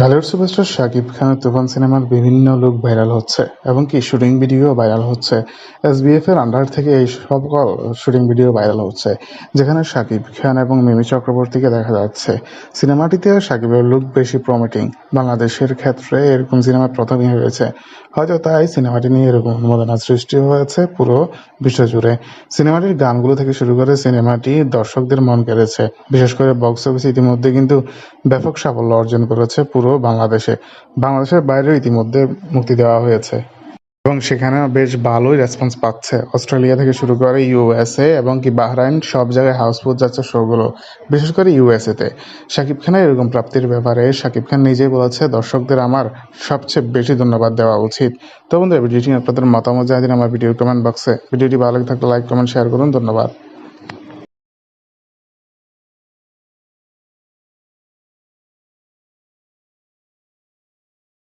Dhallywood superstar Shakib খানের তুফান সিনেমার বিভিন্ন লুক ভাইরাল হচ্ছে এবং কি শুটিং ভিডিও ভাইরাল হচ্ছে। এসবিএফ এর আন্ডার থেকে এই সকল শুটিং ভিডিও ভাইরাল হচ্ছে, যেখানে শাকিব খান এবং মিমি চক্রবর্তীকে দেখা যাচ্ছে। সিনেমাটিতে শাকিবের লুক বেশি প্রমিটিং বাংলাদেশের ক্ষেত্রে এরকম সিনেমা প্রথমই হয়েছে। হয়তো তাই সিনেমাটি নিয়ে এরকম অনুমোদনা সৃষ্টি হয়েছে পুরো বিশ্বজুড়ে সিনেমাটির গানগুলো থেকে শুরু করে সিনেমাটি দর্শকদের মন কেড়েছে। বিশেষ করে বক্স অফিস ইতিমধ্যে কিন্তু ব্যাপক সাফল্য অর্জন করেছে পুরো বাংলাদেশে। বাংলাদেশের বাইরেও ইতিমধ্যে মুক্তি দেওয়া হয়েছে। এবং সেখানে বেশ ভালোই রেসপন্স পাচ্ছে। অস্ট্রেলিয়া থেকে শুরু করে ইউএসএ এবং কি বাহরাইন, সব জায়গায় হাউসফুল যাচ্ছে শোগুলো, বিশেষ করে ইউএসএতে শাকিব খানের এরকম প্রাপ্তির ব্যাপারে শাকিব খান নিজেই বলেছে, দর্শকদের আমার সবচেয়ে বেশি ধন্যবাদ দেওয়া উচিত। তো বন্ধুরা ভিডিওটি আপনাদের মতামত জানিয়ে দিন আমার ভিডিও কমেন্ট বক্সে ভিডিওটি ভালো থাকলে লাইক কমেন্ট শেয়ার করুন। ধন্যবাদ।